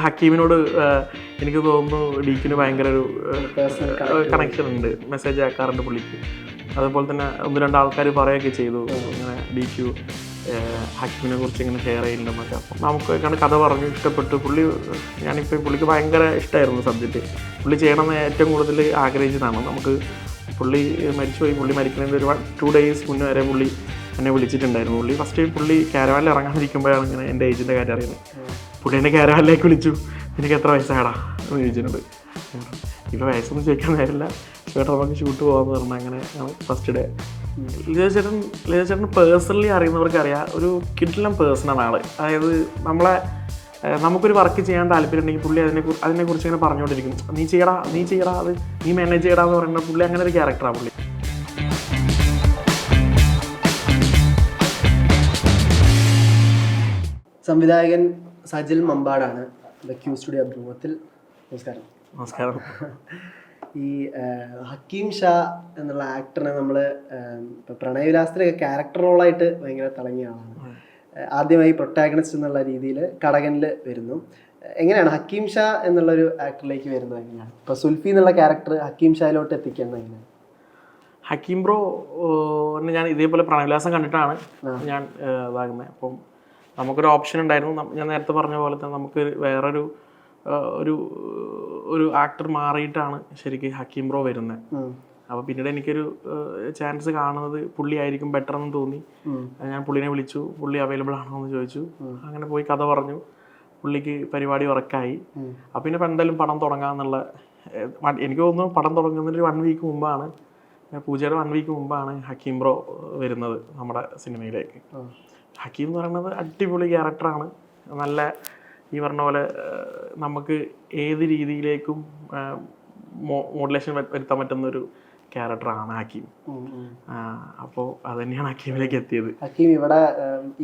ഹക്കീമിനോട് എനിക്ക് തോന്നുന്നു ഡീക്കിന് ഭയങ്കര ഒരു കണക്ഷൻ ഉണ്ട്. മെസ്സേജ് അയക്കാറുണ്ട് പുള്ളിക്ക്. അതുപോലെ തന്നെ ഒന്ന് രണ്ട് ആൾക്കാർ പറയുകയൊക്കെ ചെയ്തു. ഇങ്ങനെ ഡീക്കു ഹക്കീമിനെ കുറിച്ച് ഇങ്ങനെ ഷെയർ ചെയ്യുന്നുണ്ടെന്നൊക്കെ അപ്പം നമുക്ക് കണ്ട് കഥ പറഞ്ഞു ഇഷ്ടപ്പെട്ടു. പുള്ളി ഞാനിപ്പോൾ പുള്ളിക്ക് ഭയങ്കര ഇഷ്ടമായിരുന്നു സബ്ജക്റ്റ് പുള്ളി ചെയ്യണമെന്ന് ഏറ്റവും കൂടുതൽ ആഗ്രഹിച്ചതാണ്. നമുക്ക് പുള്ളി മരിച്ചുപോയി. പുള്ളി മരിക്കുന്നതിന് ഒരു ടു ഡേയ്സ് മുന്നേ വരെ പുള്ളി എന്നെ വിളിച്ചിട്ടുണ്ടായിരുന്നു. പുള്ളി ഫസ്റ്റ് പുള്ളി കാരവാനിൽ ഇറങ്ങാതിരിക്കുമ്പോഴാണ് ഇങ്ങനെ എന്റെ ഏജിന്റെ കാര്യം അറിയുന്നത്. പുള്ളി എന്നെ കേരളത്തിലേക്ക് വിളിച്ചു. എനിക്ക് എത്ര വയസ്സാടാ എന്ന് ചോദിച്ചിട്ടുണ്ട്. ഇപ്പോൾ വയസ്സൊന്നും ചോദിക്കാൻ നേരില്ല ചേട്ടാ നമുക്ക് ഷൂട്ട് പോകാമെന്ന് പറഞ്ഞാൽ അങ്ങനെ ഫസ്റ്റ് ഡേ ലിജോ ചേട്ടൻ ലിജോ ചേട്ടൻ പേഴ്സണലി അറിയുന്നവർക്ക് അറിയാം. ഒരു കിഡിലം പേഴ്സണാണ് ആൾ. അതായത് നമ്മളെ നമുക്കൊരു വർക്ക് ചെയ്യാൻ താല്പര്യമുണ്ടെങ്കിൽ പുള്ളി അതിനെ അതിനെക്കുറിച്ച് ഇങ്ങനെ പറഞ്ഞുകൊണ്ടിരിക്കും. നീ ചെയ്യടാ നീ ചെയ്യടാ അത് നീ മാനേജ് ചെയ്യടാ എന്ന് പറയുന്ന പുള്ളി അങ്ങനെ ഒരു ക്യാരക്ടറാണ് പുള്ളി. സംവിധായകൻ സജിൽ മമ്പാടാണ് ദ ക്യൂ സ്റ്റുഡിയോ അഭിമുഖത്തിൽ. നമസ്കാരം. നമസ്കാരം. ഈ ഹക്കീം ഷാ എന്നുള്ള ആക്ടറിനെ നമ്മൾ ഇപ്പോൾ പ്രണയവിലാസത്തിലൊക്കെ ക്യാരക്ടർ റോളായിട്ട് ഭയങ്കര തിളങ്ങിയ ആളാണ്. ആദ്യമായി പ്രൊട്ടാഗണിസ്റ്റ് എന്നുള്ള രീതിയിൽ കടകനിൽ വരുന്നു. എങ്ങനെയാണ് ഹക്കീം ഷാ എന്നുള്ളൊരു ആക്ടറിലേക്ക് വരുന്നത് എങ്ങനെയാണ്? ഇപ്പോൾ സുൽഫി എന്നുള്ള ക്യാരക്ടർ ഹക്കീം ഷായിലോട്ട് എത്തിക്കുന്നത് എങ്ങനെയാണ്? ഹക്കീം ബ്രോ ഞാൻ ഇതേപോലെ പ്രണയവിലാസം കണ്ടിട്ടാണ് ഞാൻ ഇതാകുന്നത് അപ്പം നമുക്കൊരു ഓപ്ഷൻ ഉണ്ടായിരുന്നു. ഞാൻ നേരത്തെ പറഞ്ഞ പോലെ തന്നെ നമുക്ക് വേറൊരു ഒരു ഒരു ആക്ടർ മാറിയിട്ടാണ് ശരിക്കും ഹക്കീം ബ്രോ വരുന്നത് അപ്പൊ അപ്പോൾ പിന്നീട് എനിക്കൊരു ചാൻസ് കാണുന്നത് പുള്ളി ആയിരിക്കും ബെറ്റർ എന്ന് തോന്നി. ഞാൻ പുള്ളിനെ വിളിച്ചു. പുള്ളി അവൈലബിൾ ആണോ എന്ന് ചോദിച്ചു. അങ്ങനെ പോയി കഥ പറഞ്ഞു. പുള്ളിക്ക് പരിപാടി വർക്കായി അപ്പൊ പിന്നെ എന്തായാലും പടം തുടങ്ങാന്നുള്ള എനിക്ക് തോന്നുന്നു പടം തുടങ്ങുന്നതിന് വൺ വീക്ക് മുമ്പാണ്. പൂജയുടെ വൺ വീക്ക് മുമ്പാണ് ഹക്കീം ബ്രോ വരുന്നത് നമ്മുടെ സിനിമയിലേക്ക്. ഹക്കീം എന്ന് പറയുന്നത് അടിപൊളി ക്യാരക്ടറാണ്. നല്ല ഈ പറഞ്ഞ പോലെ നമുക്ക് ഏത് രീതിയിലേക്കും മോഡുലേഷൻ വരുത്താൻ പറ്റുന്ന ഒരു ക്യാരക്ടറാണ് ഹക്കീം. അപ്പോൾ അത് തന്നെയാണ് ഹക്കീമിലേക്ക് എത്തിയത്. ഹക്കീം ഇവിടെ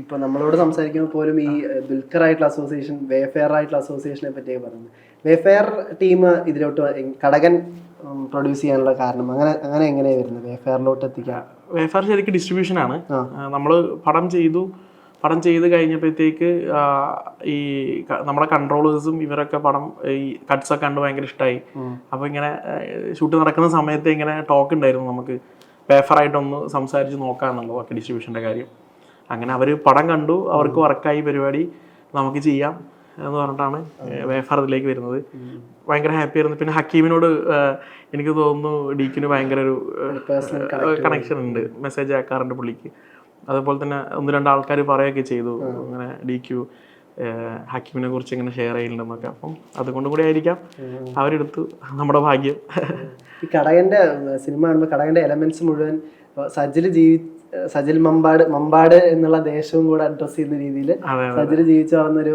ഇപ്പൊ നമ്മളോട് സംസാരിക്കുമ്പോൾ പോലും ഈ ബിൽക്കർ ദുൽഖർ ആയിട്ടുള്ള അസോസിയേഷൻ വേഫെയർ ആയിട്ടുള്ള അസോസിയേഷനെ പറ്റിയൊക്കെ പറയുന്നത്. വേഫെയർ ടീം ഇതിലോട്ട് കടകൻ പ്രൊഡ്യൂസ് ചെയ്യാനുള്ള കാരണം അങ്ങനെ അങ്ങനെ എങ്ങനെയാണ് വരുന്നത്? വേഫെയറിലോട്ട് എത്തിക്കുക വേഫെയർ ശരിക്കും ഡിസ്ട്രിബ്യൂഷനാണ് ആണ്. നമ്മൾ പടം ചെയ്തു. പടം ചെയ്ത് കഴിഞ്ഞപ്പോഴത്തേക്ക് ഈ നമ്മുടെ കൺട്രോളേഴ്സും ഇവരൊക്കെ പടം ഈ കട്ട്സ് ഒക്കെ കണ്ട് ഭയങ്കര ഇഷ്ടമായി അപ്പോൾ ഇങ്ങനെ ഷൂട്ട് നടക്കുന്ന സമയത്ത് ഇങ്ങനെ ടോക്ക് ഉണ്ടായിരുന്നു നമുക്ക്. പേഫറായിട്ടൊന്ന് സംസാരിച്ച് നോക്കാമെന്നുള്ളത് ഒക്കെ ഡിസ്ട്രിബ്യൂഷന്റെ കാര്യം. അങ്ങനെ അവർ പടം കണ്ടു അവർക്ക് വർക്കായി പരിപാടി നമുക്ക് ചെയ്യാം എന്ന് പറഞ്ഞിട്ടാണ് വേഫാർ ഇതിലേക്ക് വരുന്നത്. ഭയങ്കര ഹാപ്പി ആയിരുന്നു. പിന്നെ ഹക്കീമിനോട് എനിക്ക് തോന്നുന്നു ഡീക്കിന് ഭയങ്കര ഒരു പേഴ്സണൽ കണക്ഷൻ ഉണ്ട്. മെസ്സേജ് ആക്കാറുണ്ട് പുള്ളിക്ക്. അതുപോലെ തന്നെ ഒന്ന് രണ്ട് ആൾക്കാർ പറയുകയൊക്കെ ചെയ്തു. അങ്ങനെ ഡി ക്യു ഹക്കീമിനെ കുറിച്ച് ഇങ്ങനെ ഷെയർ ചെയ്യുന്നുണ്ടെന്നൊക്കെ അപ്പം അതുകൊണ്ടും കൂടി ആയിരിക്കാം. അവരെടുത്തു നമ്മുടെ ഭാഗ്യം. ഈ കടകന്റെ സിനിമ കാണുമ്പോൾ കടകന്റെ എലമെന്റ്സ് മുഴുവൻ സജിൽ ജീവി സജിൽ മമ്പാട് മമ്പാട് എന്നുള്ള ദേശവും കൂടെ അഡ്രസ് ചെയ്യുന്ന രീതിയിൽ സജിൽ ജീവിച്ചു വളർന്നൊരു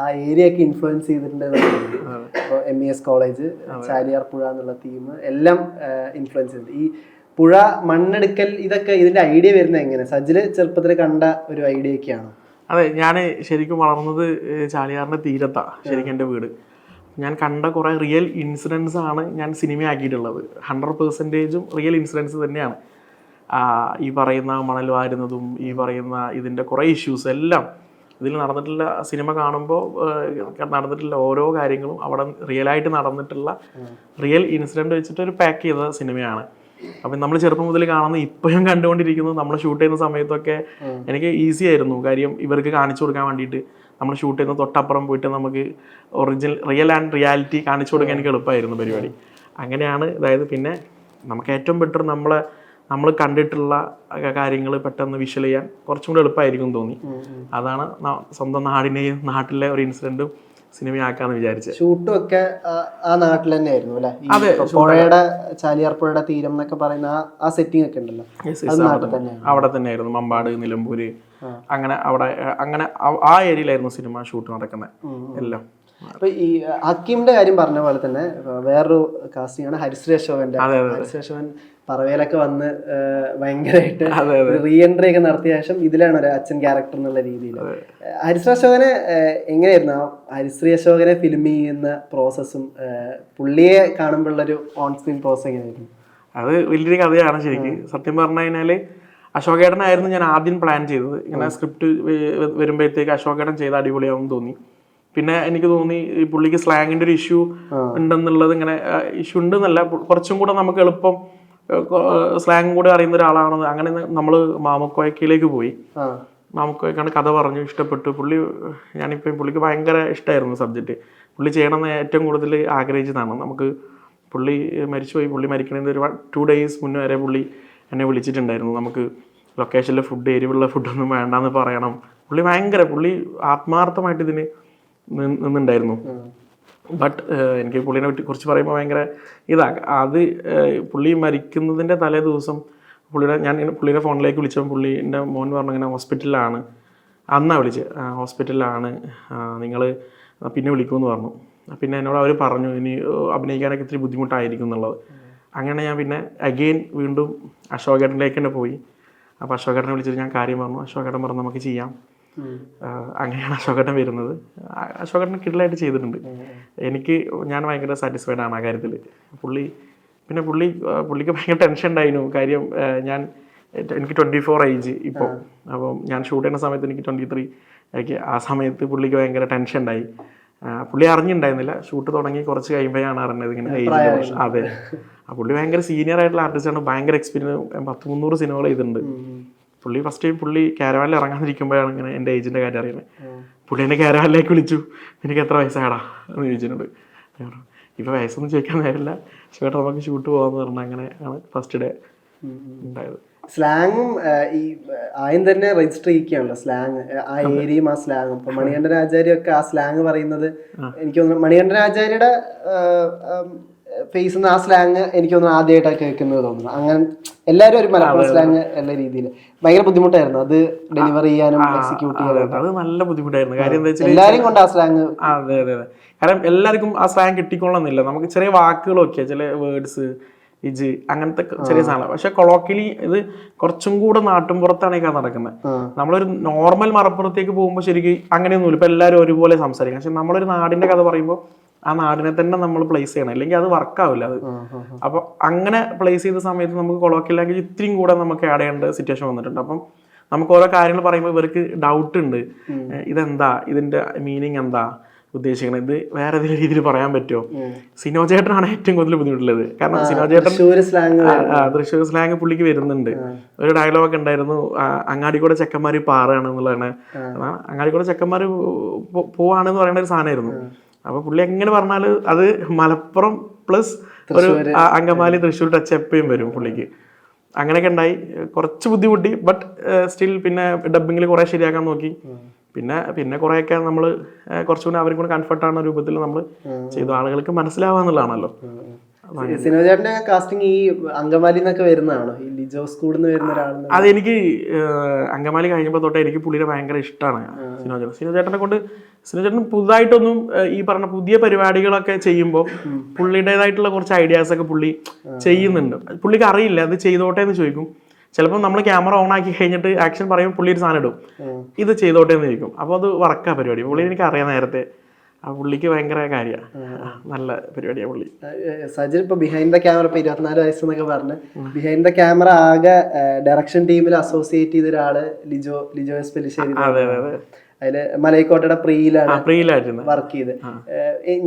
ആ ഏരിയ ഒക്കെ ഇൻഫ്ലുവൻസ് ചെയ്തിട്ടുണ്ട് ഇപ്പോൾ M E S college Chaliyar പുഴ എന്നുള്ള തീം എല്ലാം ഇൻഫ്ലുവൻസ് ചെയ്തിട്ടുണ്ട് ഈ പുഴ മണ്ണെടുക്കൽ ഇതൊക്കെ ഇതിന്റെ ഐഡിയ വരുന്നത് എങ്ങനെ? സജിൽ ചെറുപ്പത്തിൽ കണ്ട ഒരു ഐഡിയ ഒക്കെയാണ്? അതെ ഞാൻ ശരിക്കും വളർന്നത് ചാളിയാറിന്റെ ചാലിയാറിന്റെ തീരത്താണ് ശരിക്കും എന്റെ വീട്. ഞാൻ കണ്ട കുറേ റിയൽ ഇൻസിഡൻസ് ആണ് ഞാൻ സിനിമയാക്കിയിട്ടുള്ളത് ഹൺഡ്രഡ് പെർസെന്റേജും റിയൽ ഇൻസിഡൻസ് തന്നെയാണ്. ഈ പറയുന്ന മണൽ വാരുന്നതും ഈ പറയുന്ന ഇതിന്റെ കുറേ ഇഷ്യൂസ് എല്ലാം ഇതിൽ നടന്നിട്ടുള്ള സിനിമ കാണുമ്പോൾ നടന്നിട്ടുള്ള ഓരോ കാര്യങ്ങളും അവിടെ റിയലായിട്ട് നടന്നിട്ടുള്ള റിയൽ ഇൻസിഡന്റ് വെച്ചിട്ട് ഒരു പാക്ക് ചെയ്ത സിനിമയാണ് അപ്പം നമ്മൾ ചെറുപ്പം മുതൽ കാണുന്ന ഇപ്പോഴും കണ്ടുകൊണ്ടിരിക്കുന്നത് നമ്മൾ ഷൂട്ട് ചെയ്യുന്ന സമയത്തൊക്കെ എനിക്ക് ഈസി ആയിരുന്നു. കാര്യം ഇവർക്ക് കാണിച്ചു കൊടുക്കാൻ വേണ്ടിയിട്ട് നമ്മൾ ഷൂട്ട് ചെയ്യുന്ന തൊട്ടപ്പുറം പോയിട്ട് നമുക്ക് ഒറിജിനൽ റിയൽ ആൻഡ് റിയാലിറ്റി കാണിച്ചു കൊടുക്കാൻ എനിക്ക് എളുപ്പമായിരുന്നു പരിപാടി. അങ്ങനെയാണ് അതായത് പിന്നെ നമുക്ക് ഏറ്റവും ബെറ്റർ നമ്മളെ നമ്മൾ കണ്ടിട്ടുള്ള കാര്യങ്ങൾ പെട്ടെന്ന് വിഷ്വൽ ചെയ്യാൻ കുറച്ചും കൂടി എളുപ്പമായിരിക്കും തോന്നി. അതാണ് സ്വന്തം നാടിനെയും നാട്ടിലെ ഒരു ഇൻസിഡന്റും സിനിമയാക്കാന്ന് വിചാരിച്ചത് ഷൂട്ടും ഒക്കെ ആ- നാട്ടിൽ തന്നെ ആയിരുന്നു അല്ലേ അതെ, പുഴയുടെ ചാലിയാർ പുഴയുടെ തീരം എന്നൊക്കെ പറയുന്ന ആ സെറ്റിംഗ് ഒക്കെ ഉണ്ടല്ലോ? അവിടെ തന്നെ. ആയിരുന്നു അവിടെ തന്നെയായിരുന്നു. മമ്പാട് നിലമ്പൂര് അങ്ങനെ അവിടെ അങ്ങനെ ആ- ഏരിയയിലായിരുന്നു സിനിമ ഷൂട്ട് നടക്കുന്നത്. എല്ലാം. അപ്പൊ ഈ ഹക്കീമിന്റെ കാര്യം പറഞ്ഞ പോലെ തന്നെ വേറൊരു കാസ്റ്റിംഗ് ആണ് ഹരിശ്രീ അശോകന്റെ. ഹരിശ്രീ അശോകൻ പറവയിലൊക്കെ വന്ന് ഭയങ്കരമായിട്ട് റീ എൻട്രി ഒക്കെ നടത്തിയ ശേഷം ഇതിലാണ് ഒരു അച്ഛൻ ക്യാരക്ടർ എന്നുള്ള രീതിയിൽ. ഹരിശ്രീ അശോകനെ എങ്ങനെയായിരുന്നു? ആ ഹരിശ്രീ അശോകനെ ഫിലിം ചെയ്യുന്ന പ്രോസസ്സും പുള്ളിയെ കാണുമ്പോഴുള്ളൊരു ഓൺ സ്ക്രീൻ പ്രോസസ് എങ്ങനെയായിരുന്നു? അത് വലിയൊരു കഥയാണ് ശരിക്കും. സത്യം പറഞ്ഞു കഴിഞ്ഞാൽ അശോകേട്ടനായിരുന്നു ഞാൻ ആദ്യം പ്ലാൻ ചെയ്തത്. ഇങ്ങനെ സ്ക്രിപ്റ്റ് വരുമ്പോഴത്തേക്ക് അശോകേട്ടൻ ചെയ്ത അടിപൊളിയാവും തോന്നി. പിന്നെ എനിക്ക് തോന്നി ഈ പുള്ളിക്ക് സ്ലാങ്ങിന്റെ ഒരു ഇഷ്യൂ ഉണ്ടെന്നുള്ളത് ഇങ്ങനെ ഇഷ്യൂ ഉണ്ടെന്നല്ല കുറച്ചും കൂടെ നമുക്ക് എളുപ്പം സ്ലാങ് കൂടെ അറിയുന്ന ഒരാളാണെന്ന് അങ്ങനെ നമ്മൾ മാമക്കോയക്കയിലേക്ക് പോയി. മാമക്കോയക്കാണ് കഥ പറഞ്ഞു ഇഷ്ടപ്പെട്ടു. പുള്ളി ഞാനിപ്പോൾ പുള്ളിക്ക് ഭയങ്കര ഇഷ്ടമായിരുന്നു സബ്ജക്റ്റ് പുള്ളി ചെയ്യണമെന്ന് ഏറ്റവും കൂടുതൽ ആഗ്രഹിച്ചതാണ്. നമുക്ക് പുള്ളി മരിച്ചുപോയി. പുള്ളി മരിക്കണതിന് ഒരു ടു ഡേയ്സ് മുന്നേ വരെ പുള്ളി എന്നെ വിളിച്ചിട്ടുണ്ടായിരുന്നു. നമുക്ക് ലൊക്കേഷനിലെ ഫുഡ് എരിവുള്ള ഫുഡൊന്നും വേണ്ടെന്ന് പറയണം. പുള്ളി ഭയങ്കര പുള്ളി ആത്മാർത്ഥമായിട്ട് ഇതിന് നിന്നുണ്ടായിരുന്നു ബട്ട് എനിക്ക് പുള്ളിനെ പറ്റി കുറിച്ച് പറയുമ്പോൾ ഭയങ്കര ഇതാ അത് പുള്ളി മരിക്കുന്നതിന്റെ തലേ ദിവസം പുള്ളിയുടെ ഞാൻ പുള്ളിയുടെ ഫോണിലേക്ക് വിളിച്ചപ്പോൾ പുള്ളി എന്റെ മോൻ പറഞ്ഞു ഇങ്ങനെ ഹോസ്പിറ്റലിലാണ് അന്നാണ് വിളിച്ചത് ഹോസ്പിറ്റലിലാണ്. നിങ്ങൾ പിന്നെ വിളിക്കുമെന്ന് പറഞ്ഞു. പിന്നെ എന്നോട് അവർ പറഞ്ഞു ഇനി അഭിനയിക്കാനൊക്കെ ഇത്തിരി ബുദ്ധിമുട്ടായിരിക്കും എന്നുള്ളത്. അങ്ങനെ ഞാൻ പിന്നെ അഗെയിൻ വീണ്ടും അശോകേട്ടനിലേക്ക് തന്നെ പോയി. അപ്പോൾ അശോകേട്ടനെ വിളിച്ചിട്ട് ഞാൻ കാര്യം പറഞ്ഞു. അശോകേട്ടൻ പറഞ്ഞു നമുക്ക് ചെയ്യാം. അങ്ങനെയാണ് അശോകട്ടൻ വരുന്നത്. അശോകട്ടൻ കിടലായിട്ട് ചെയ്തിട്ടുണ്ട്. എനിക്ക് ഞാൻ ഭയങ്കര സാറ്റിസ്ഫൈഡ് ആണ് ആ കാര്യത്തിൽ പുള്ളി പിന്നെ പുള്ളി പുള്ളിക്ക് ഭയങ്കര ടെൻഷൻ ഉണ്ടായിരുന്നു. കാര്യം ഞാൻ എനിക്ക് ട്വന്റി ഫോർ ഏജ് ഇപ്പോൾ അപ്പം ഞാൻ ഷൂട്ട് ചെയ്യുന്ന സമയത്ത് എനിക്ക് ട്വന്റി ത്രീ എനിക്ക് ആ സമയത്ത് പുള്ളിക്ക് ഭയങ്കര ടെൻഷൻ ഉണ്ടായി. പുള്ളി അറിഞ്ഞിട്ടുണ്ടായിരുന്നില്ല ഷൂട്ട് തുടങ്ങി കുറച്ച് കഴിയുമ്പോഴാണ് അറിഞ്ഞത് ഇങ്ങനെ ഏജ് അതെ. ആ പുള്ളി ഭയങ്കര സീനിയർ ആയിട്ടുള്ള ആർട്ടിസ്റ്റാണ് ഭയങ്കര എക്സ്പീരിയൻസ് പത്ത് മുന്നൂറ് സിനിമകൾ ചെയ്തിട്ടുണ്ട്. പുള്ളി ഫസ്റ്റ് ടൈം പുള്ളി ക്യാരവാനിൽ ഇറങ്ങാതിരിക്കുമ്പോഴാണ് ഇങ്ങനെ എന്റെ ഏജിന്റെ കാര്യം അറിയുന്നത്. പുള്ളി എന്നെ ക്യാരവാനിലേക്ക് വിളിച്ചു. നിനക്ക് എത്ര വയസ്സാടാ? എന്ന് ചോദിച്ചിട്ടുണ്ട്. ഇപ്പം വയസ്സൊന്നും ചോദിക്കാൻ നേരില്ല ചേട്ടാ നമുക്ക് ഷൂട്ട് പോകാന്ന് പറഞ്ഞാൽ അങ്ങനെ ആണ് ഫസ്റ്റ് ഡേ ഉണ്ടായത്. സ്ലാങ്ങും ഈ ആയും തന്നെ രജിസ്റ്റർ ചെയ്യിക്കുകയാണല്ലോ സ്ലാങ് ആ ഏരിയയും ആ സ്ലാങ്ങും ഇപ്പൊ മണികണ്ഠൻ ആ സ്ലാങ് പറയുന്നത് എനിക്ക് തോന്നുന്നു മണികണ്ഠൻ ആചാര്യയുടെ ഫേസ് ആ സ്ലാങ് എനിക്ക് തോന്നുന്നു ആദ്യമായിട്ടാണ് കേൾക്കുന്നത് തോന്നുന്നു അങ്ങനെ എല്ലാവരും ഒരു മലപ്പുറം സ്ലാങ് എന്ന രീതിയിൽ. ഭയങ്കര ബുദ്ധിമുട്ടായിരുന്നു. അത് ഡെലിവർ ചെയ്യാനും എക്സിക്യൂട്ട് ചെയ്യാനും അത് നല്ല ബുദ്ധിമുട്ടായിരുന്നു. കാര്യം എന്താ വെച്ചാൽ എല്ലാവരും കൊണ്ട് ആ സ്ലാങ് അതെ അതെ അതെ. കാരണം എല്ലാവർക്കും ആ സ്ലാങ് കിട്ടിക്കൊള്ളണമെന്നില്ല. നമുക്ക് ചെറിയ വാക്കുകളൊക്കെ ചില വേർഡ്സ് ഇജ് അങ്ങനത്തെ ചെറിയ സാധനം പക്ഷെ കൊളോക്കിലി ഇത് കുറച്ചും കൂടെ നാട്ടുംപുറത്താണ് ഈ കഥ നടക്കുന്നത്. നമ്മളൊരു നോർമൽ മലപ്പുറത്തേക്ക് പോകുമ്പോൾ ശരിക്കും അങ്ങനെയൊന്നുമില്ല. ഇപ്പൊ എല്ലാവരും ഒരുപോലെ സംസാരിക്കും. പക്ഷെ നമ്മളൊരു നാടിന്റെ കഥ പറയുമ്പോൾ ആ നാടിനെ തന്നെ നമ്മൾ പ്ലേസ് ചെയ്യണം. അല്ലെങ്കിൽ അത് വർക്കാവില്ല അത്. അപ്പൊ അങ്ങനെ പ്ലേസ് ചെയ്ത സമയത്ത് നമുക്ക് കൊളോക്കിയ ലാംഗ്വേജ് ഇത്രയും കൂടെ നമുക്ക് ആഡ് ചെയ്യേണ്ട സിറ്റുവേഷൻ വന്നിട്ടുണ്ട്. അപ്പം നമുക്ക് ഓരോ കാര്യങ്ങൾ പറയുമ്പോൾ ഇവർക്ക് ഡൗട്ട് ഉണ്ട്. ഇതെന്താ? ഇതിന്റെ മീനിങ് എന്താ? ഉദ്ദേശിക്കുന്നത് ഇത് വേറെ ഏതെങ്കിലും രീതിയിൽ പറയാൻ പറ്റുമോ? സിനോ ചേട്ടനാണ് ഏറ്റവും കൂടുതൽ ബുദ്ധിമുട്ടുള്ളത് കാരണം സിനോ ചേട്ടൻ സ്ലാങ് ആ, ആ, തൃശ്ശൂർ സ്ലാങ് പുള്ളിക്ക് വരുന്നുണ്ട്. ഒരു ഡയലോഗ് ഉണ്ടായിരുന്നു. അങ്ങാടി അങ്ങാടിക്കൂടെ ചെക്കന്മാർ പാറാണ് എന്നുള്ളതാണ്. അങ്ങാടി അങ്ങാടിക്കൂടെ ചെക്കന്മാര് പോവാണെന്ന് പറയുന്ന ഒരു സാധനമായിരുന്നു. അപ്പൊ പുള്ളി എങ്ങനെ പറഞ്ഞാൽ അത് മലപ്പുറം പ്ലസ് ഒരു അങ്കമാലി തൃശ്ശൂർ ടച്ച് എപ്പോഴും വരും പുള്ളിക്ക്. അങ്ങനെയൊക്കെ ഉണ്ടായി. കുറച്ച് ബുദ്ധിമുട്ടി ബട്ട് സ്റ്റിൽ പിന്നെ ഡബിങ്ങിൽ കുറെ ശരിയാക്കാൻ നോക്കി. പിന്നെ പിന്നെ കുറെയൊക്കെ നമ്മൾ കുറച്ചുകൂടി അവരും കൂടെ കംഫർട്ടാണ് രൂപത്തിൽ നമ്മൾ ചെയ്തു. ആളുകൾക്ക് മനസ്സിലാവാന്നുള്ളതാണല്ലോ. സിനോചേട്ടന്റെ കാസ്റ്റിംഗ് ഈ അങ്കമാലി നിന്നൊക്കെ വരുന്നതാണോ? ഈ ലിജോ സ്കൂളിൽ നിന്ന് വരുന്ന ഒരാളെന്ന്. അതെനിക്ക് അങ്കമാലി കഴിഞ്ഞപ്പോൾ തൊട്ടേ എനിക്ക് പുള്ളിയെ ഭയങ്കര ഇഷ്ടമാണ് സിനോചേട്ടൻ സിനോചേട്ടനെ കൊണ്ട് സിനോചേട്ടൻ പുതുതായിട്ടൊന്നും ഈ പറഞ്ഞ പുതിയ പരിപാടികളൊക്കെ ചെയ്യുമ്പോൾ പുള്ളിയുടേതായിട്ടുള്ള കുറച്ച് ഐഡിയാസ് ഒക്കെ പുള്ളി ചെയ്യുന്നുണ്ട്. പുള്ളിക്ക് അറിയില്ല അത് ചെയ്തോട്ടെ എന്ന് ചോദിക്കും. ചിലപ്പോൾ നമ്മൾ ക്യാമറ ഓൺ ആക്കി കഴിഞ്ഞിട്ട് ആക്ഷൻ പറയുമ്പോൾ പുള്ളി ഒരു സാധനം ഇടും. ഇത് ചെയ്തോട്ടെ എന്ന് ചോദിക്കും. അപ്പോൾ അത് വർക്കാ പരിപാടി. പുള്ളി എനിക്ക് അറിയാം നേരത്തെ ആ പുള്ളിക്ക് ഭയങ്കര കാര്യമാണ് നല്ല പരിപാടിയാണ് പുള്ളി. സജിൻ ഇപ്പൊ ബിഹൈൻഡ് ദ ക്യാമറ ഇപ്പൊ ഇരുപത്തിനാല് വയസ്സെന്നൊക്കെ പറഞ്ഞ്. ബിഹൈൻഡ് ദ ക്യാമറ ആകെ ഡയറക്ഷൻ ടീമിൽ അസോസിയേറ്റ് ചെയ്ത ഒരാൾ ലിജോ ലിജോ എസ് പെലിശ്ശേരി അതെ അതെ അതെ. അതിൽ മലൈക്കോട്ടയുടെ പ്രീയിലാണ് പ്രീയിലായിരുന്നു വർക്ക് ചെയ്ത്.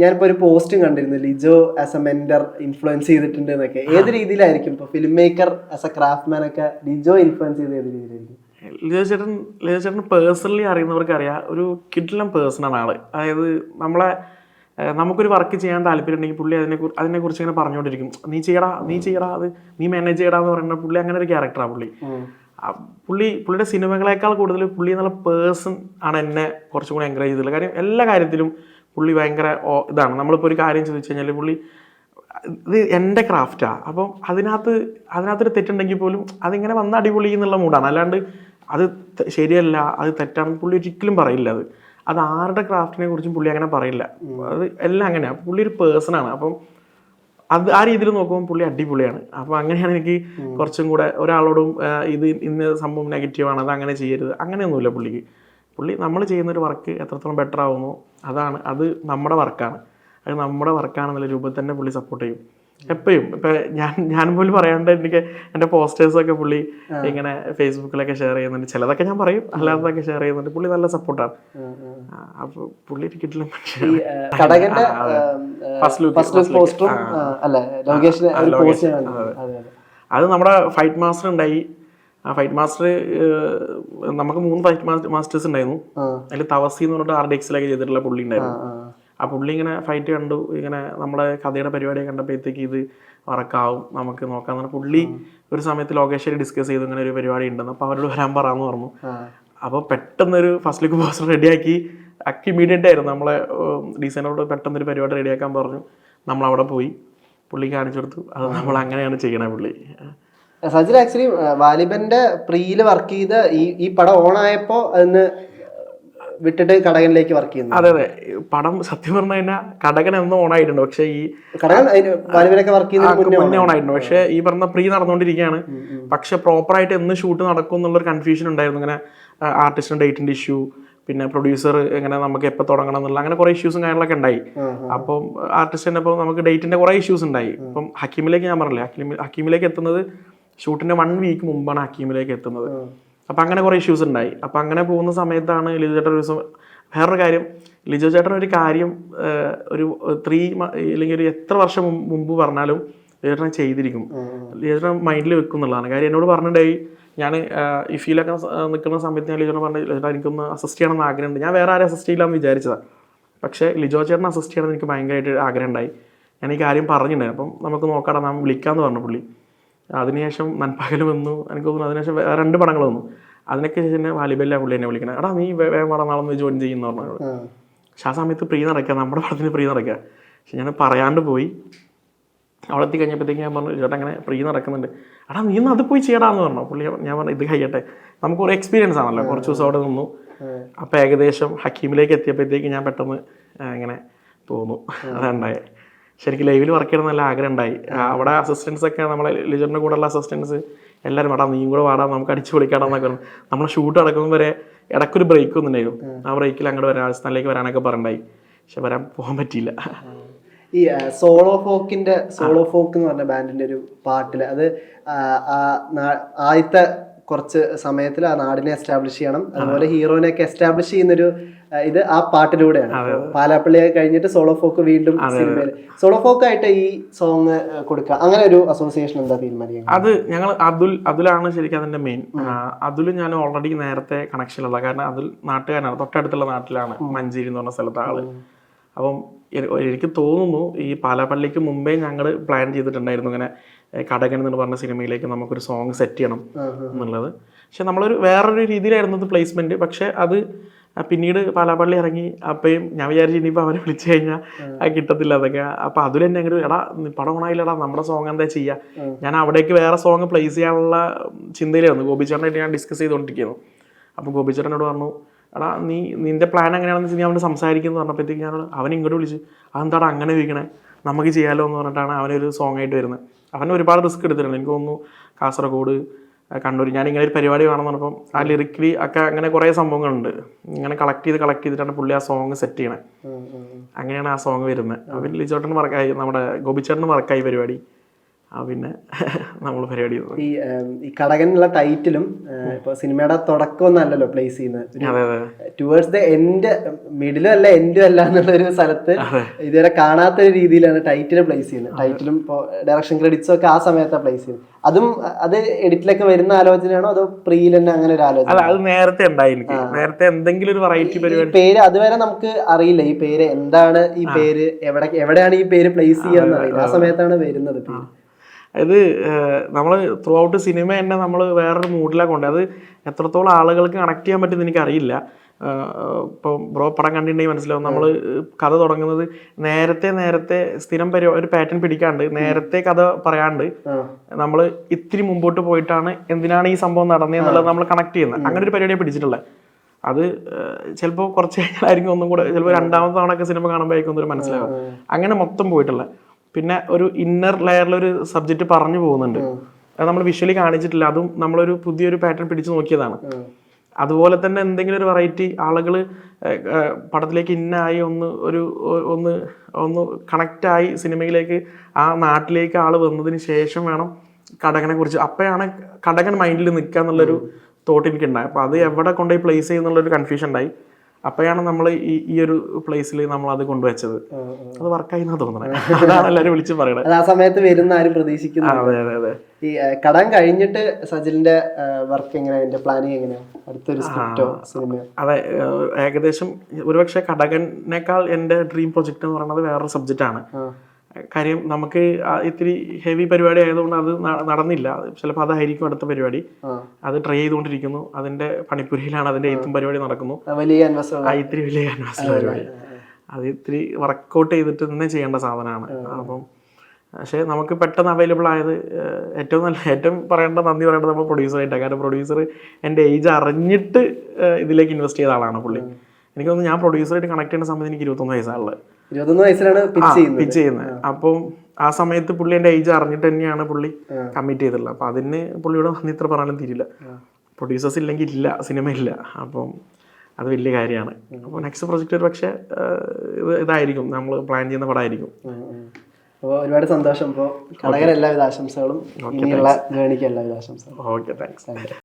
ഞാനിപ്പോ ഒരു പോസ്റ്റും കണ്ടിരുന്നു Lijo as a mentor influence ചെയ്തിട്ടുണ്ട് എന്നൊക്കെ. ഏത് രീതിയിലായിരിക്കും ഇപ്പൊ film maker as a craftsman ഒക്കെ ലിജോ ഇൻഫ്ലുവൻസ് ചെയ്ത് ഏത് രീതിയിലായിരിക്കും? ലിജോ ചേട്ടൻ ലിജോ ചേട്ടൻ പേഴ്സണലി അറിയുന്നവർക്ക് അറിയാം ഒരു കിഡ്ലം പേഴ്സണാണ് ആൾ. അതായത് നമ്മളെ നമുക്കൊരു വർക്ക് ചെയ്യാൻ താല്പര്യം ഉണ്ടെങ്കിൽ പുള്ളി അതിനെ കുറിച്ച് അതിനെ കുറിച്ച് ഇങ്ങനെ പറഞ്ഞുകൊണ്ടിരിക്കും. നീ ചെയ്യടാ നീ ചെയ്യടാ അത് നീ മാനേജ് ചെയ്യടാ എന്ന് പറയുന്ന പുള്ളി അങ്ങനെ ഒരു ക്യാരക്ടറാണ് പുള്ളി. പുള്ളി പുള്ളിയുടെ സിനിമകളെക്കാൾ കൂടുതൽ പുള്ളി എന്നുള്ള പേഴ്സൺ ആണ് എന്നെ കുറച്ചും കൂടി എൻകറേജ് ചെയ്തിട്ടുള്ളത്. കാര്യം എല്ലാ കാര്യത്തിലും പുള്ളി ഭയങ്കര ഇതാണ്. നമ്മളിപ്പോൾ ഒരു കാര്യം ചോദിച്ചു കഴിഞ്ഞാൽ പുള്ളി ഇത് എന്റെ ക്രാഫ്റ്റാണ് അപ്പം അതിനകത്ത് അതിനകത്തൊരു തെറ്റുണ്ടെങ്കിൽ പോലും അതിങ്ങനെ വന്ന അടിപൊളി എന്നുള്ള മൂഡാണ് അല്ലാണ്ട് അത് ശരിയല്ല അത് തെറ്റാണെന്ന് പുള്ളി ഒരിക്കലും പറയില്ല അത്. അത് ആരുടെ ക്രാഫ്റ്റിനെ കുറിച്ചും പുള്ളി അങ്ങനെ പറയില്ല. അത് എല്ലാം അങ്ങനെയാണ് പുള്ളി ഒരു പേഴ്സൺ ആണ്. അപ്പം അത് ആ രീതിയിൽ നോക്കുമ്പോൾ പുള്ളി അടിപൊളിയാണ്. അപ്പോൾ അങ്ങനെയാണ് എനിക്ക് കുറച്ചും കൂടെ ഒരാളോടും ഇത് ഇന്ന് സംഭവം നെഗറ്റീവാണ് അത് അങ്ങനെ ചെയ്യരുത്. അങ്ങനെയൊന്നുമില്ല പുള്ളിക്ക്. പുള്ളി നമ്മൾ ചെയ്യുന്ന ഒരു വർക്ക് എത്രത്തോളം ബെറ്റർ ആവുന്നു അതാണ് അത് നമ്മുടെ വർക്കാണ് അത് നമ്മുടെ വർക്കാണെന്നുള്ള രൂപത്തിൽ തന്നെ പുള്ളി സപ്പോർട്ട് ചെയ്യും. എപ്പോഴും. ഇപ്പൊ ഞാൻ ഞാൻ പോലും പറയാണ്ട് എനിക്ക് എന്റെ പോസ്റ്റേഴ്സൊക്കെ പുള്ളി ഇങ്ങനെ ഫേസ്ബുക്കിലൊക്കെ ഷെയർ ചെയ്യുന്നുണ്ട്. ചിലതൊക്കെ ഞാൻ പറയും അല്ലാത്തതൊക്കെ ഷെയർ ചെയ്യുന്നുണ്ട്. പുള്ളി നല്ല സപ്പോർട്ടാണ് അപ്പൊ പുള്ളി അതെ. അത് നമ്മുടെ ഫൈറ്റ് മാസ്റ്റർ ഉണ്ടായി. ആ ഫൈറ്റ് മാസ്റ്റർ നമുക്ക് മൂന്ന് ഫൈറ്റ് മാസ്റ്റേഴ്സ് ഉണ്ടായിരുന്നു. അതിൽ തവസി എന്ന് പറഞ്ഞിട്ട് ആർ ഡി എക്സിലൊക്കെ ചെയ്തിട്ടുള്ള പുള്ളി ഉണ്ടായിരുന്നു. ആ, പുള്ളി ഇങ്ങനെ ഫൈറ്റ് കണ്ടു. ഇങ്ങനെ നമ്മളെ കഥയുടെ പരിപാടി കണ്ടപ്പോഴത്തേക്ക് ഇത് വർക്കാവും നമുക്ക് നോക്കാം എന്ന് പുള്ളി ഒരു സമയത്ത് ലോകേശ്വരി ഡിസ്കസ് ചെയ്തു ഇങ്ങനെ ഒരു പരിപാടി ഉണ്ടെന്ന്. അപ്പോൾ അവരോട് വരാൻ പറയാമെന്ന് പറഞ്ഞു. അപ്പോൾ പെട്ടെന്നൊരു ഫസ്റ്റ് ലുക്ക് പോസ്റ്റർ റെഡിയാക്കി അക്ക് ഇമീഡിയറ്റ് ആയിരുന്നു. നമ്മളെ ഡിസൈനറോട് പെട്ടെന്നൊരു പരിപാടി റെഡിയാക്കാൻ പറഞ്ഞു. നമ്മൾ അവിടെ പോയി. പുള്ളി കാണിച്ചു കൊടുത്തു. അത് നമ്മൾ അങ്ങനെയാണ് ചെയ്യണേ പുള്ളി. സജിൽ ആക്ച്വലി വാലിബന്റെ പ്രീയിൽ വർക്ക് ചെയ്ത ഈ ഈ പടം ഓൺ ആയപ്പോ അതിന് വിട്ടിട്ട് കടകനിലേക്ക് വർക്ക് ചെയ്യുന്നു. അതെ അതെ. പടം സത്യം പറഞ്ഞു കഴിഞ്ഞാൽ കടകൻ ഓൺ ആയിട്ടുണ്ട്. പക്ഷേ ഈ കടകൻ വർക്ക് ചെയ്യുന്ന മുന്നേ ഓൺ ഓണായിട്ടുണ്ട് പക്ഷേ ഈ പറഞ്ഞ പ്രീ നടന്നുകൊണ്ടിരിക്കുകയാണ് പക്ഷെ പ്രോപ്പറായിട്ട് എന്ന് ഷൂട്ട് നടക്കും എന്നുള്ളൊരു കൺഫ്യൂഷൻ ഉണ്ടായിരുന്നു. ഇങ്ങനെ ആർട്ടിസ്റ്റിന്റെ ഡേറ്റിന്റെ ഇഷ്യൂ പിന്നെ പ്രൊഡ്യൂസർ എങ്ങനെ നമുക്ക് എപ്പോൾ തുടങ്ങണം എന്നുള്ള അങ്ങനെ കുറേ ഇഷ്യൂസും കാര്യങ്ങളൊക്കെ ഉണ്ടായി. അപ്പം ആർട്ടിസ്റ്റിന്റെ ഇപ്പോൾ നമുക്ക് ഡേറ്റിന്റെ കുറേ ഇഷ്യൂസ് ഉണ്ടായി. ഇപ്പം ഹക്കീമിലേക്ക് ഞാൻ പറഞ്ഞില്ലേ ഹക്കീമി ഹക്കീമിലേക്ക് എത്തുന്നത് ഷൂട്ടിന്റെ വൺ വീക്ക് മുമ്പാണ് ഹക്കീമിലേക്ക് എത്തുന്നത്. അപ്പം അങ്ങനെ കുറേ ഇഷ്യൂസ് ഉണ്ടായി. അപ്പം അങ്ങനെ പോകുന്ന സമയത്താണ് ലിജു ചേട്ടൻ ഒരു ദിവസം വേറൊരു കാര്യം. ലിജു ചേട്ടൻ ഒരു കാര്യം ഒരു ത്രീ അല്ലെങ്കിൽ ഒരു എത്ര വർഷം മുമ്പ് പറഞ്ഞാലും ലിജു ചേട്ടൻ ചെയ്തിരിക്കും. ലിജു ചേട്ടൻ മൈൻഡിൽ വെക്കും എന്നുള്ളതാണ്. കാര്യം എന്നോട് പറഞ്ഞിട്ടുണ്ടായി ഞാൻ ഇഫിയിലൊക്കെ നിൽക്കുന്ന സമയത്ത് ഞാൻ ലിജോനെ പറഞ്ഞു ലിജോ എനിക്കൊന്ന് അസിസ്റ്റ് ചെയ്യണം എന്ന് ആഗ്രഹമുണ്ട്. ഞാൻ വേറെ ആരും അസിസ്റ്റ് ചെയ്യില്ലാന്ന് വിചാരിച്ചതാണ് പക്ഷേ ലിജോ ചേട്ടൻ അസിസ്റ്റ് ചെയ്യണം എന്ന് എനിക്ക് ഭയങ്കരമായിട്ട് ആഗ്രഹം ഉണ്ടായി ഞാൻ ഈ കാര്യം പറഞ്ഞിട്ടുണ്ടായി അപ്പം നമുക്ക് നോക്കാം നാം വിളിക്കാമെന്ന് പറഞ്ഞു പുള്ളി. അതിനുശേഷം നൻപകൽ വന്നു. എനിക്ക് തോന്നുന്നു അതിനുശേഷം രണ്ട് പടങ്ങൾ വന്നു. അതിനൊക്കെ ശേഷം വാലിബല്ല പുള്ളി എന്നെ വിളിക്കണേ. എടാ നീ വേറെ പടം നാളെ ജോയിൻ ചെയ്യുന്ന പറഞ്ഞു. പക്ഷെ ആ സമയത്ത് പ്രീ നടക്കുക നമ്മുടെ പടത്തിന് പ്രീ നടക്കുക പക്ഷെ ഞാൻ പറയാണ്ട് പോയി. അവിടെ എത്തി കഴിഞ്ഞപ്പോഴത്തേക്ക് ഞാൻ പറഞ്ഞു ചേട്ടാ അങ്ങനെ പ്രീ നടക്കുന്നുണ്ട്. എടാ നീ ഒന്ന് അത് പോയി ചെയ്യടാന്ന് പറഞ്ഞു. പുള്ളി ഞാൻ പറഞ്ഞു ഇത് കഴിയട്ടെ. നമുക്ക് ഒരു എക്സ്പീരിയൻസ് ആണല്ലോ. കുറച്ച് ദിവസം അവിടെ നിന്നു. അപ്പോൾ ഏകദേശം ഹക്കീമിലേക്ക് എത്തിയപ്പോഴത്തേക്ക് ഞാൻ പെട്ടെന്ന് ഇങ്ങനെ തോന്നു അതുണ്ടായി ശരിക്കും ലൈവിൽ വർക്ക് ചെയ്യണം നല്ല ആഗ്രഹം ഉണ്ടായി അവിടെ അസിസ്റ്റൻസ് ഒക്കെ നമ്മളെ ലിജറിന്റെ കൂടെയുള്ള അസിസ്റ്റൻസ് എല്ലാവരും വേടാ നീയും കൂടെ വാടാ നമുക്ക് അടിച്ചു പൊളിക്കാടാന്നൊക്കെ പറഞ്ഞു. നമ്മൾ ഷൂട്ട് അടക്കുമ്പോൾ വരെ ഇടയ്ക്കൊരു ബ്രേക്ക് ഒന്നുണ്ടായിരുന്നു ആ ബ്രേക്കിൽ അങ്ങോട്ട് വരാൻ രാജസ്ഥാനിലേക്ക് വരാനൊക്കെ പറഞ്ഞായി പക്ഷെ വരാൻ പോകാൻ പറ്റിയില്ല. ഈ സോളോ ഫോക്കിന്റെ സോളോ ഫോക്ക് എന്ന് പറഞ്ഞ ബാൻഡിന്റെ ഒരു പാട്ടിൽ അത് ആദ്യത്തെ കുറച്ച് സമയത്തിൽ ആ നാടിനെ എസ്റ്റാബ്ലിഷ് ചെയ്യണം. അതുപോലെ ഹീറോയിനെ ഒക്കെ എസ്റ്റാബ്ലിഷ് ചെയ്യുന്നൊരു ഇത് ആ പാട്ടിലൂടെയാണ്. പാലാപ്പള്ളിയെ കഴിഞ്ഞിട്ട് സോളോ ഫോക്ക് വീണ്ടും സിനിമയിൽ സോളോ ഫോക്ക് ആയിട്ട് ഈ സോങ് കൊടുക്കുക. അങ്ങനെ ഒരു അസോസിയേഷൻ എന്താ തീരുമാനിക്കുക അത് ഞങ്ങൾ അതുൽ അതുലാണ് ശരിക്കും അതിന്റെ മെയിൻ അതുൽ ഞാൻ ഓൾറെഡി നേരത്തെ കണക്ഷൻ ഉള്ളത് കാരണം അതുൽ നാട്ടുകാരനാണ് തൊട്ടടുത്തുള്ള നാട്ടിലാണ്. മഞ്ചേരി എന്ന് പറഞ്ഞ സ്ഥലത്ത് ആൾ. അപ്പം എനിക്ക് തോന്നുന്നു ഈ പാലാപ്പള്ളിക്ക് മുമ്പേ ഞങ്ങൾ പ്ലാൻ ചെയ്തിട്ടുണ്ടായിരുന്നു ഇങ്ങനെ കടകൻ എന്ന് പറഞ്ഞ സിനിമയിലേക്ക് നമുക്കൊരു സോങ് സെറ്റ് ചെയ്യണം എന്നുള്ളത്. പക്ഷെ നമ്മളൊരു വേറൊരു രീതിയിലായിരുന്നു അത് പ്ലേസ്മെന്റ് പക്ഷെ അത് പിന്നീട് പാലാപ്പള്ളി ഇറങ്ങി അപ്പയും ഞാൻ വിചാരിച്ചു ഇനിയിപ്പോൾ അവരെ വിളിച്ചു കഴിഞ്ഞാൽ അത് കിട്ടത്തില്ല അതൊക്കെ. അപ്പൊ അതിൽ തന്നെ അങ്ങോട്ട് എടാ പടം ഓണായില്ലടാ നമ്മുടെ സോങ് എന്താ ചെയ്യാ? ഞാൻ അവിടേക്ക് വേറെ സോങ് പ്ലേസ് ചെയ്യാനുള്ള ചിന്തയിലായിരുന്നു ഗോപിച്ചേട്ടനായിട്ട് ഞാൻ ഡിസ്കസ് ചെയ്തുകൊണ്ടിരിക്കുന്നു അപ്പോൾ ഗോപിച്ചേട്ടനോട് പറഞ്ഞു എടാ നീ നിന്റെ പ്ലാൻ എങ്ങനെയാണെന്ന് വെച്ച് ഞാൻ അവനോട് സംസാരിക്കുന്നു പറഞ്ഞപ്പോഴത്തേക്ക് ഞാൻ അവൻ ഇങ്ങോട്ട് വിളിച്ചു അതെന്താടാ അങ്ങനെ വീക്കണേ നമുക്ക് ചെയ്യാലോ എന്ന് പറഞ്ഞിട്ടാണ് അവനൊരു സോങ് ആയിട്ട് വരുന്നത്. അവൻ ഒരുപാട് റിസ്ക് എടുത്തിട്ടുണ്ട്. എനിക്ക് തോന്നുന്നു കാസർഗോഡ് കണ്ണൂർ ഞാൻ ഇങ്ങനെ ഒരു പരിപാടി കാണാൻ പറഞ്ഞപ്പം ആ ലിറിക്കലി ഒക്കെ അങ്ങനെ കുറേ സംഭവങ്ങളുണ്ട്. ഇങ്ങനെ കളക്ട് ചെയ്ത് കളക്ട് ചെയ്തിട്ടാണ് പുള്ളി ആ സോങ് സെറ്റ് ചെയ്യണേ. അങ്ങനെയാണ് ആ സോങ് വരുന്നത്. അവൻ ലിജോട്ടൻ വർക്കായി നമ്മുടെ ഗോപിച്ചേട്ടന് വർക്കായി പരിപാടി. ആ പിന്നെ നമ്മൾ പരിപാടി ഈ ഈ കടകൻ എന്നുള്ള ടൈറ്റിലും ഇപ്പൊ സിനിമയുടെ തുടക്കം അല്ലല്ലോ പ്ലേസ് ചെയ്യുന്നത്. ടുവേർഡ്സ് ദ എൻഡ് മിഡിലും അല്ല എൻഡും അല്ല എന്നുള്ള ഒരു സ്ഥലത്ത് ഇതുവരെ കാണാത്ത ഒരു രീതിയിലാണ് ടൈറ്റിൽ പ്ലേസ് ചെയ്യുന്നത്. ടൈറ്റിലും ഇപ്പോൾ ഡയറക്ഷൻ ക്രെഡിറ്റ്സും ഒക്കെ ആ സമയത്താണ് പ്ലേസ് ചെയ്യുന്നത്. അതും അത് എഡിറ്റിലൊക്കെ വരുന്ന ആലോചനയാണോ അതോ പ്രീയിൽ തന്നെ അങ്ങനെ ഒരു ആലോചന? അല്ല അത് നേരത്തെ ഉണ്ടായി എനിക്ക്. നേരത്തെ എന്തെങ്കിലും ഒരു വെറൈറ്റി പരിപാടി. പേര് അതുവരെ നമുക്ക് അറിയില്ല. ഈ പേര് എന്താണ് ഈ പേര് എവിടെ എവിടെയാണ് ഈ പേര് പ്ലേസ് ചെയ്യാന്ന് അറിയില്ല ആ സമയത്താണ് വരുന്നത് പേര്. ഇത് നമ്മൾ ത്രൂ ഔട്ട് സിനിമ തന്നെ നമ്മൾ വേറൊരു മൂഡിലാണ് കൊണ്ട്. അത് എത്രത്തോളം ആളുകൾക്ക് കണക്ട് ചെയ്യാൻ പറ്റുമെന്ന് എനിക്കറിയില്ല. ഇപ്പോൾ ബ്രോ പടം കണ്ടിട്ടുണ്ടെങ്കിൽ മനസ്സിലാവും. നമ്മൾ കഥ തുടങ്ങുന്നത് നേരത്തെ നേരത്തെ സ്ഥിരം പരിപാടി ഒരു പാറ്റേൺ പിടിക്കാണ്ട് നേരത്തെ കഥ പറയാണ്ട് നമ്മൾ ഇത്തിരി മുമ്പോട്ട് പോയിട്ടാണ് എന്തിനാണ് ഈ സംഭവം നടന്നതെന്നുള്ളത് നമ്മൾ കണക്ട് ചെയ്യുന്നത്. അങ്ങനെ ഒരു പരിപാടിയെ പിടിച്ചിട്ടുള്ളത് അത് ചിലപ്പോൾ കുറച്ച് കഴിഞ്ഞാലായിരിക്കും ഒന്നും കൂടെ ചിലപ്പോൾ രണ്ടാമത്തെ തവണ ഒക്കെ സിനിമ കാണുമ്പോഴേക്കും ഒന്നും മനസ്സിലാവും അങ്ങനെ മൊത്തം പോയിട്ടുള്ള. പിന്നെ ഒരു ഇന്നർ ലെയറിൽ ഒരു സബ്ജക്റ്റ് പറഞ്ഞു പോകുന്നുണ്ട്. അത് നമ്മൾ വിഷ്വലി കാണിച്ചിട്ടില്ല. അതും നമ്മളൊരു പുതിയൊരു പാറ്റേൺ പിടിച്ചു നോക്കിയതാണ്. അതുപോലെ തന്നെ എന്തെങ്കിലും ഒരു വെറൈറ്റി ആളുകൾ പടത്തിലേക്ക് ഇന്നായി ഒന്ന് ഒരു ഒന്ന് ഒന്ന് കണക്റ്റായി സിനിമയിലേക്ക് ആ നാട്ടിലേക്ക് ആൾ വന്നതിന് ശേഷം വേണം കടകനെ കുറിച്ച്. അപ്പോഴാണ് കടകൻ മൈൻഡിൽ നിൽക്കുക എന്നുള്ളൊരു തോട്ട് എനിക്കുണ്ടായി അപ്പോൾ അത് എവിടെ കൊണ്ടുപോയി പ്ലേസ് ചെയ്യുന്നുള്ളൊരു കൺഫ്യൂഷൻ ഉണ്ടായി. അപ്പോഴാണ് നമ്മൾ ഈ ഈ ഒരു പ്ലേസിൽ നമ്മൾ അത് കൊണ്ടുവച്ചത്. അത് വർക്കായി എന്നാ തോന്നുന്നത് അതാണ് എല്ലാവരും വിളിച്ച് പറയണത് ആ സമയത്ത് വരുന്ന ആരും പ്രതീക്ഷിക്കുന്നു അതെ അതെ അതെ. ഈ കടം കഴിഞ്ഞിട്ട് സജിലിന്റെ വർക്ക് എങ്ങനെയാണ് അതിന്റെ പ്ലാനിങ് എങ്ങനെയാ? അടുത്തൊരു സ്ക്രിപ്റ്റോ സിനിമയോ അതെ ഏകദേശം ഒരുപക്ഷെ കടകനേക്കാൾ എന്റെ ഡ്രീം പ്രൊജക്റ്റ് എന്ന് പറയുന്നത് വേറൊരു സബ്ജക്റ്റ് ആ. കാര്യം നമുക്ക് ഇത്തിരി ഹെവി പരിപാടി ആയതുകൊണ്ട് അത് നടന്നില്ല. ചിലപ്പോൾ അതായിരിക്കും അടുത്ത പരിപാടി. അത് ട്രൈ ചെയ്തുകൊണ്ടിരിക്കുന്നു. അതിന്റെ പണിപ്പുരയിലാണ് അതിന്റെ എഴുത്തും പരിപാടി നടക്കുന്നു. വലിയ ക്യാൻവാസ് ഇത്തിരി വലിയ ക്യാൻവാസിലെ പരിപാടി. അത് ഇത്തിരി വർക്കൗട്ട് ചെയ്തിട്ട് തന്നെ ചെയ്യേണ്ട സാധനമാണ്. അപ്പം പക്ഷേ നമുക്ക് പെട്ടെന്ന് അവൈലബിൾ ആയത് ഏറ്റവും നല്ല ഏറ്റവും പറയേണ്ട നന്ദി പറയേണ്ടത് നമ്മൾ പ്രൊഡ്യൂസറായിട്ടാണ് കാരണം പ്രൊഡ്യൂസർ എന്റെ ഏജ് അറിഞ്ഞിട്ട് ഇതിലേക്ക് ഇൻവെസ്റ്റ് ചെയ്ത ആളാണ് പുള്ളി. എനിക്ക് തോന്നുന്നു ഞാൻ പ്രൊഡ്യൂസറായിട്ട് കണക്ട് ചെയ്യുന്ന സമയത്ത് എനിക്ക് ഇരുപത്തൊന്ന് വയസ്സാണുള്ളത് ഇരുപത്തൊന്ന് വയസ്സിലാണ് പിച്ച് ചെയ്യുന്നത്. അപ്പോൾ ആ. സമയത്ത് പുള്ളി എന്റെ ഏജ് അറിഞ്ഞിട്ട് തന്നെയാണ് പുള്ളി കമ്മിറ്റ് ചെയ്തിട്ടുള്ളത്. അപ്പൊ അതിന് പുള്ളിയോട് നന്ദി ഇത്ര പറഞ്ഞാലും തീരില്ല. പ്രൊഡ്യൂസേഴ്സ് ഇല്ലെങ്കിൽ ഇല്ല സിനിമ ഇല്ല. അപ്പം അത് വലിയ കാര്യമാണ്. അപ്പോൾ നെക്സ്റ്റ് പ്രൊജക്റ്റ് ഒരു പക്ഷേ ഇതായിരിക്കും. നമ്മൾ പ്ലാൻ ചെയ്യുന്ന പടമായിരിക്കും അപ്പോൾ ഒരുപാട് സന്തോഷം. ഇപ്പോൾ കടകര എല്ലാവിധ ആശംസകളും ഇനിയുള്ള ജേണിക്ക് എല്ലാവിധ ആശംസകളും. Okay thanks thank you